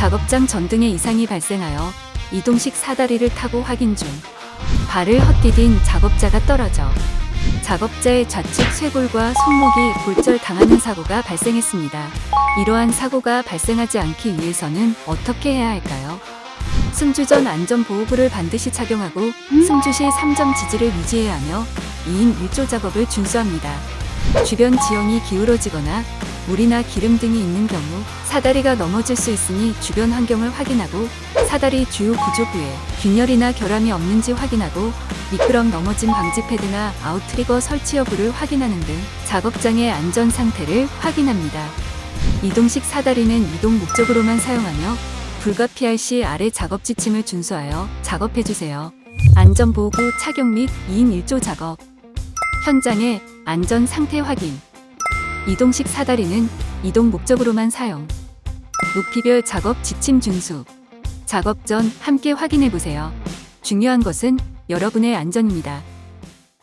작업장 전등에 이상이 발생하여 이동식 사다리를 타고 확인 중. 발을 헛디딘 작업자가 떨어져 작업자의 좌측 쇄골과 손목이 골절 당하는 사고가 발생했습니다. 이러한 사고가 발생하지 않기 위해서는 어떻게 해야 할까요? 승주 전 안전보호구를 반드시 착용하고 승주 시 3점 지지를 유지해야 하며 2인 1조 작업을 준수합니다. 주변 지형이 기울어지거나 물이나 기름 등이 있는 경우 사다리가 넘어질 수 있으니 주변 환경을 확인하고 사다리 주요 구조부에 균열이나 결함이 없는지 확인하고 미끄럼 넘어짐 방지 패드나 아웃트리거 설치 여부를 확인하는 등 작업장의 안전 상태를 확인합니다. 이동식 사다리는 이동 목적으로만 사용하며 불가피할 시 아래 작업 지침을 준수하여 작업해주세요. 안전보호구 착용 및 2인 1조 작업 현장의 안전 상태 확인 이동식 사다리는 이동 목적으로만 사용 높이별 작업 지침 준수 작업 전 함께 확인해 보세요. 중요한 것은 여러분의 안전입니다.